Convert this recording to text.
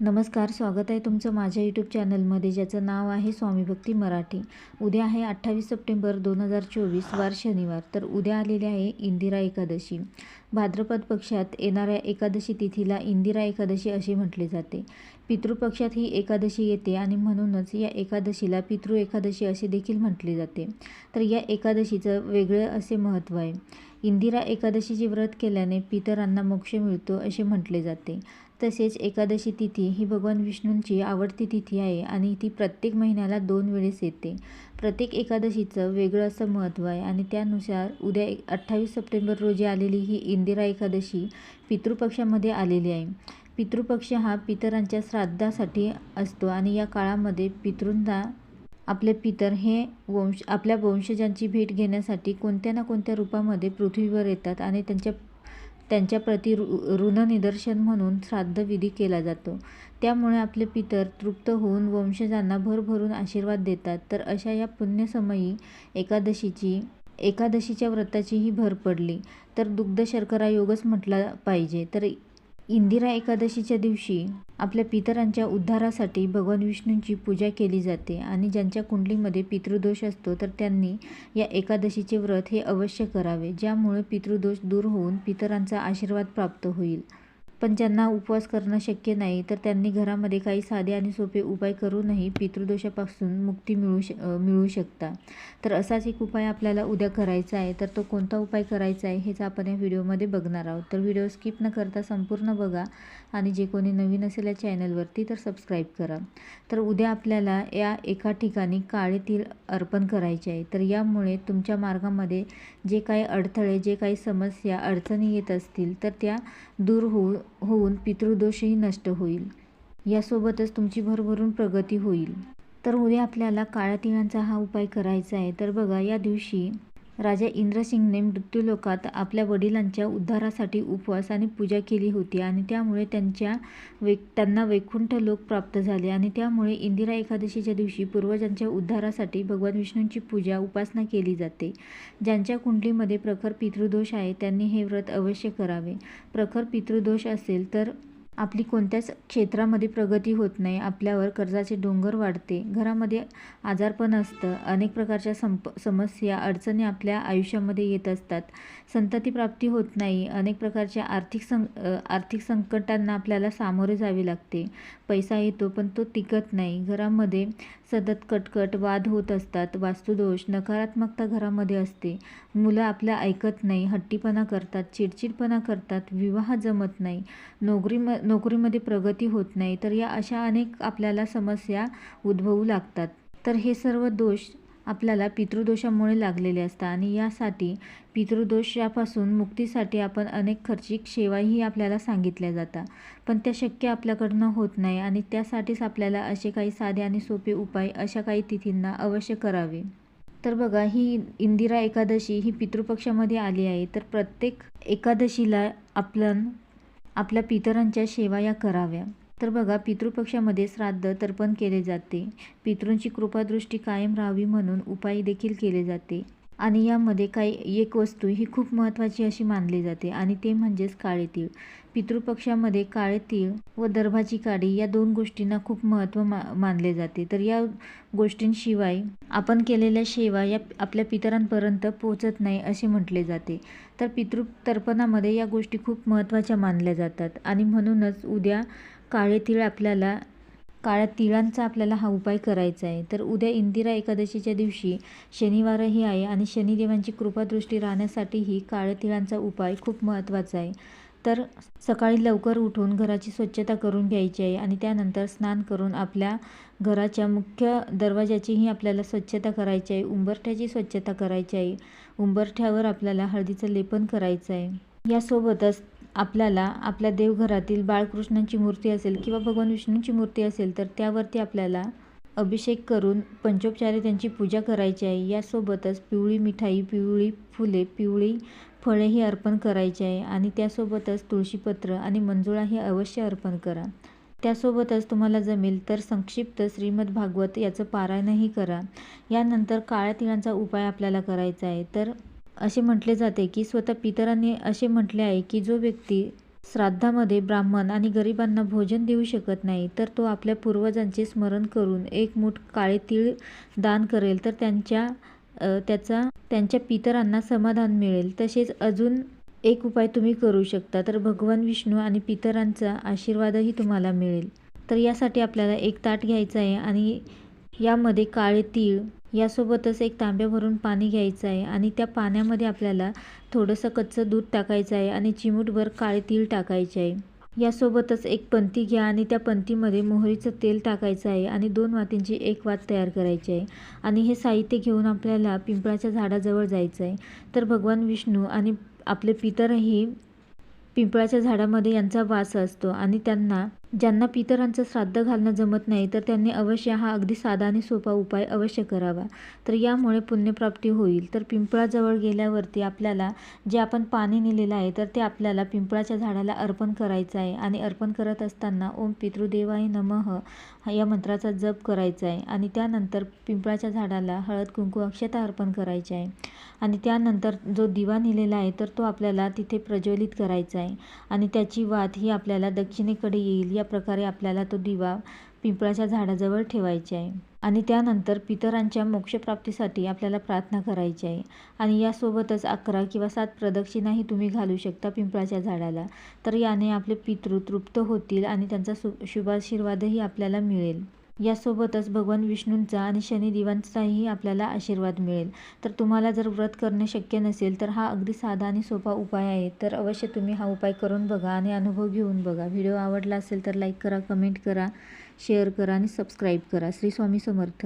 नमस्कार स्वागत आहे तुमचं माझ्या यूट्यूब चॅनलमध्ये ज्याचं नाव आहे स्वामी भक्ती मराठी. उद्या आहे अठ्ठावीस सप्टेंबर दोन हजार चोवीस वार शनिवार तर उद्या आलेली आहे इंदिरा एकादशी. भाद्रपद पक्षात येणाऱ्या एकादशी तिथीला इंदिरा एकादशी असे म्हटले जाते. पितृपक्षात ही एकादशी येते आणि म्हणूनच या एकादशीला पितृ एकादशी असे देखील म्हटले जाते. तर या एकादशीचं वेगळं असे महत्त्व आहे. इंदिरा एकादशीचे व्रत केल्याने पितरांना मोक्ष मिळतो असे म्हटले जाते. तसेच एकादशी तिथी ही भगवान विष्णूंची आवडती तिथी आहे आणि ती प्रत्येक महिन्याला दोन वेळेस येते. प्रत्येक एकादशीचं वेगळं असं महत्त्व आहे आणि त्यानुसार उद्या एक अठ्ठावीस सप्टेंबर रोजी आलेली ही इंदिरा एकादशी पितृपक्षामध्ये आलेली आहे. पितृपक्ष हा पितरांच्या श्राद्धासाठी असतो आणि या काळामध्ये पितृंना आपले पितर हे वंश आपल्या वंशजांची भेट घेण्यासाठी कोणत्या ना कोणत्या रूपामध्ये पृथ्वीवर येतात आणि त्यांच्या त्यांच्या प्रति ऋणनिदर्शन म्हणून श्राद्धविधी केला जातो. त्यामुळे आपले पितर तृप्त होऊन वंशजांना भरभरून आशीर्वाद देतात. तर अशा या पुण्यसमयी एकादशीची एकादशीच्या व्रताचीही भर पडली. तर दुग्ध शर्करा योगच म्हटला पाहिजे. तर इंदिरा एकादशीच्या दिवशी आपल्या पितरांच्या उद्धारासाठी भगवान विष्णूंची पूजा केली जाते आणि ज्यांच्या कुंडलीमध्ये पितृदोष असतो तर त्यांनी या एकादशीचे व्रत हे अवश्य करावे ज्यामुळे पितृदोष दूर होऊन पितरांचा आशीर्वाद प्राप्त होईल. पण ज्यांना उपवास करणं शक्य नाही तर त्यांनी घरामध्ये काही साधे आणि सोपे उपाय करूनही पितृदोषापासून मुक्ती मिळू श मिळू शकता. तर असाच एक उपाय आपल्याला उद्या करायचा आहे. तर तो कोणता उपाय करायचा आहे हेच आपण या व्हिडिओमध्ये बघणार आहोत. तर व्हिडिओ स्किप न करता संपूर्ण बघा आणि जे कोणी नवीन असेल या चॅनलवरती तर सबस्क्राईब करा. तर उद्या आपल्याला या एका ठिकाणी काळे तीळ अर्पण करायचे आहे. तर यामुळे तुमच्या मार्गामध्ये जे काही अडथळे जे काही समस्या अडचणी येत असतील तर त्या दूर होऊ होऊन पितृदोषही नष्ट होईल. यासोबतच तुमची भरभरून प्रगती होईल. तर उद्या आपल्याला काळ्या तिळांचा हा उपाय करायचा आहे. तर बघा या दिवशी राजा इंद्रसिंगने मृत्यूलोकात आपल्या वडिलांच्या उद्धारासाठी उपवास आणि पूजा केली होती आणि त्यामुळे त्यांच्या वे त्यांना वैकुंठ लोक प्राप्त झाले आणि त्यामुळे इंदिरा एकादशीच्या दिवशी पूर्वजांच्या उद्धारासाठी भगवान विष्णूंची पूजा उपासना केली जाते. ज्यांच्या कुंडलीमध्ये प्रखर पितृदोष आहे त्यांनी हे व्रत अवश्य करावे. प्रखर पितृदोष असेल तर आपली कोणत्याच क्षेत्रामध्ये प्रगती होत नाही. आपल्यावर कर्जाचे डोंगर वाढते. घरामध्ये आजारपण असतं. अनेक प्रकारच्या संप समस्या अडचणी आपल्या आयुष्यामध्ये येत असतात. संतती प्राप्ती होत नाही. अनेक प्रकारच्या आर्थिक सं आर्थिक संकटांना आपल्याला सामोरे जावे लागते. पैसा येतो पण तो टिकत नाही. घरामध्ये सतत कटकट वाद होत असतात. वास्तुदोष नकारात्मकता घरामध्ये असते. मुलं आपल्या ऐकत नाही हट्टीपणा करतात चिडचिडपणा करतात विवाह जमत नाही नोकरी म नोकरीमध्ये प्रगती होत नाही तर या अशा अनेक आपल्याला समस्या उद्भवू लागतात. तर हे सर्व दोष आपल्याला पितृदोषामुळे लागलेले असतात आणि यासाठी पितृदोषापासून मुक्तीसाठी आपण अनेक खर्चिक सेवाही आपल्याला सांगितल्या जातात. पण त्या शक्य आपल्याकडनं होत नाही आणि त्यासाठीच आपल्याला असे काही साधे आणि सोपे उपाय अशा काही तिथींना अवश्य करावे. तर बघा ही इंदिरा एकादशी ही पितृपक्षामध्ये आली आहे. तर प्रत्येक एकादशीला आपण आपल्या पितरांच्या सेवा या कराव्या. तर बघा पितृपक्षामध्ये श्राद्ध तर्पण केले जाते. पितृंची कृपादृष्टी कायम राहावी म्हणून उपाय देखील केले जाते. आणि यामध्ये काही एक वस्तू ही खूप महत्त्वाची अशी मानली जाते आणि ते म्हणजेच काळे तीळ. पितृपक्षामध्ये काळे तीळ व दर्भाची काडी या दोन गोष्टींना खूप महत्त्व मा मानले जाते. तर या गोष्टींशिवाय आपण केलेल्या सेवा या आपल्या पितरांपर्यंत पोचत नाही असे म्हटले जाते. तर पितृतर्पणामध्ये या गोष्टी खूप महत्त्वाच्या मानल्या जातात आणि म्हणूनच उद्या काळे तीळ आपल्याला काळ्या तिळांचा आपल्याला हा उपाय करायचा आहे. तर उद्या इंदिरा एकादशीच्या दिवशी शनिवारही आहे आणि शनिदेवांची कृपादृष्टी राहण्यासाठीही काळ्या तिळांचा उपाय खूप महत्त्वाचा आहे. तर सकाळी लवकर उठून घराची स्वच्छता करून घ्यायची आहे आणि त्यानंतर स्नान करून आपल्या घराच्या मुख्य दरवाजाचीही आपल्याला स्वच्छता करायची आहे. उंबरठ्याची स्वच्छता करायची आहे. उंबरठ्यावर आपल्याला हळदीचं लेपन करायचं आहे. यासोबतच आपल्याला आपल्या देवघरातील बाळकृष्णांची मूर्ती असेल किंवा भगवान विष्णूंची मूर्ती असेल तर त्यावरती आपल्याला अभिषेक करून पंचोपचारे त्यांची पूजा करायची आहे. यासोबतच पिवळी मिठाई पिवळी फुले पिवळी फळेही अर्पण करायचे आहे आणि त्यासोबतच तुळशीपत्र आणि मंजुळा हे अवश्य अर्पण करा. त्यासोबतच तुम्हाला जमेल तर संक्षिप्त श्रीमद भागवत याचं पारायणही करा. यानंतर काळ्या तिळांचा उपाय आपल्याला करायचा आहे. तर असे म्हटले जाते की स्वतः पितरांनी असे म्हटले आहे की जो व्यक्ती श्राद्धामध्ये ब्राह्मण आणि गरिबांना भोजन देऊ शकत नाही तर तो आपल्या पूर्वजांचे स्मरण करून एक मूठ काळे तीळ दान करेल तर त्यांच्या त्याचा त्यांच्या पितरांना समाधान मिळेल. तसेच अजून एक उपाय तुम्ही करू शकता तर भगवान विष्णू आणि पितरांचा आशीर्वादही तुम्हाला मिळेल. तर यासाठी आपल्याला एक ताट घ्यायचं आहे आणि यामध्ये काळे तीळ यासोबतच एक तांब्या भरून पाणी घ्यायचं आहे आणि त्या पाण्यामध्ये आपल्याला थोडंसं कच्चं दूध टाकायचं आहे आणि चिमूटभर काळे तीळ टाकायचे आहे. यासोबतच एक पंती घ्या आणि त्या पंतीमध्ये मोहरीचं तेल टाकायचं आहे आणि दोन वातींची एक वात तयार करायची आहे. आणि हे साहित्य घेऊन आपल्याला पिंपळाच्या झाडाजवळ जायचं आहे. तर भगवान विष्णू आणि आपले पितरही पिंपळाच्या झाडामध्ये यांचा वास असतो आणि त्यांना ज्यांना पितरांचं श्राद्ध घालणं जमत नाही तर त्यांनी अवश्य हा अगदी साधा आणि सोपा उपाय अवश्य करावा. तर यामुळे पुण्यप्राप्ती होईल. तर पिंपळाजवळ गेल्यावरती आपल्याला जे आपण पाणी नेलेलं आहे तर ते आपल्याला पिंपळाच्या झाडाला अर्पण करायचं आहे आणि अर्पण करत असताना ओम पितृदेवाय नमः या मंत्राचा जप करायचा आहे आणि त्यानंतर पिंपळाच्या झाडाला हळद कुंकू अक्षता अर्पण करायची आहे. आणि त्यानंतर जो दिवा नेलेला आहे तर तो आपल्याला तिथे प्रज्वलित करायचा आहे. आणि त्याची वात ही आपल्याला दक्षिणेकडे येईल. या प्रकारे आपल्याला तो दिवा पिंपळाच्या झाडाजवळ ठेवायचे आहे. आणि त्यानंतर पितरांच्या मोक्षप्राप्तीसाठी आपल्याला प्रार्थना करायची आहे. आणि यासोबतच अकरा किंवा सात प्रदक्षिणाही तुम्ही घालू शकता पिंपळाच्या झाडाला. तर याने आपले पितृ तृप्त होतील आणि त्यांचा सु शुभाशीर्वादही आपल्याला मिळेल. यासोबतच भगवान विष्णूंचा आणि शनिदेवांचाही आपल्याला आशीर्वाद मिळेल. तर तुम्हाला जर व्रत करणे शक्य नसेल तर हा अगदी साधा आणि सोपा उपाय आहे. तर अवश्य तुम्ही हा उपाय करून बघा आणि अनुभव घेऊन बघा. व्हिडिओ आवडला असेल तर लाईक करा कमेंट करा शेअर करा आणि सबस्क्राईब करा. श्री स्वामी समर्थ.